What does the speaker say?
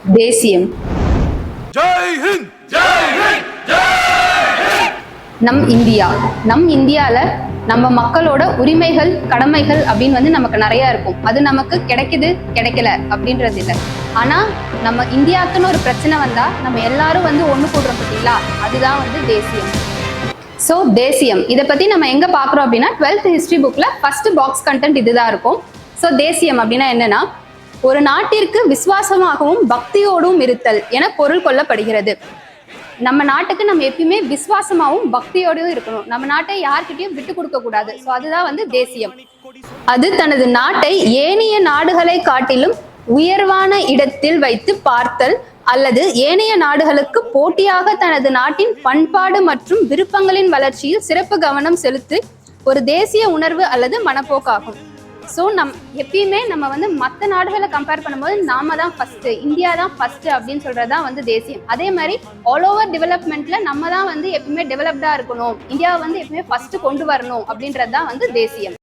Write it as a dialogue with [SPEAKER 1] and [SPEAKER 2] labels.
[SPEAKER 1] தேசியம்.
[SPEAKER 2] ஜெய் ஹிந்த்! ஜெய் ஹிந்த்!
[SPEAKER 1] நம் இந்தியா. நம் இந்தியால நம்ம மக்களோட உரிமைகள் கடமைகள் அப்படின்னு வந்து நமக்கு நிறைய இருக்கும். அது நமக்கு கிடைக்குது கிடைக்கல அப்படின்றது இல்லை. ஆனா நம்ம இந்தியாவுக்குன்னு ஒரு பிரச்சனை வந்தா நம்ம எல்லாரும் வந்து ஒண்ணு கூடுறோம் பார்த்தீங்களா? அதுதான் வந்து தேசியம். ஸோ தேசியம். இதை பத்தி நம்ம எங்க பார்க்குறோம் அப்படின்னா டுவெல்த் ஹிஸ்டரி புக்ல ஃபர்ஸ்ட் பாக்ஸ் கண்டென்ட் இதுதான் இருக்கும். ஸோ தேசியம் அப்படின்னா என்னன்னா ஒரு நாட்டிற்கு விசுவாசமாகவும் பக்தியோடும் இருத்தல் என பொருள் கொள்ளப்படுகிறது. நம்ம நாட்டுக்கு நம்ம எப்பயுமே விசுவாசமாகவும் பக்தியோடயும் இருக்கணும். நம்ம நாட்டை யார்கிட்டயும் விட்டு கொடுக்க கூடாது. ஸோ அதுதான் வந்து தேசியம். அது தனது நாட்டை ஏனைய நாடுகளை காட்டிலும் உயர்வான இடத்தில் வைத்து பார்த்தல் அல்லது ஏனைய நாடுகளுக்கு போட்டியாக தனது நாட்டின் பண்பாடு மற்றும் விருப்பங்களின் வளர்ச்சியில் சிறப்பு கவனம் செலுத்தி ஒரு தேசிய உணர்வு அல்லது மனப்போக்காகும். ஸோ நம் எப்பயுமே நம்ம வந்து மற்ற நாடுகளை கம்பேர் பண்ணும்போது நாம தான் ஃபஸ்ட்டு இந்தியா தான் ஃபஸ்ட்டு அப்படின்னு சொல்கிறது தான் வந்து தேசியம். அதே மாதிரி ஆல் ஓவர் டெவலப்மெண்ட்ல நம்ம தான் வந்து எப்பயுமே டெவலப்டாக இருக்கணும். இந்தியாவை வந்து எப்பயுமே ஃபஸ்ட்டு கொண்டு வரணும் அப்படின்றது தான் வந்து தேசியம்.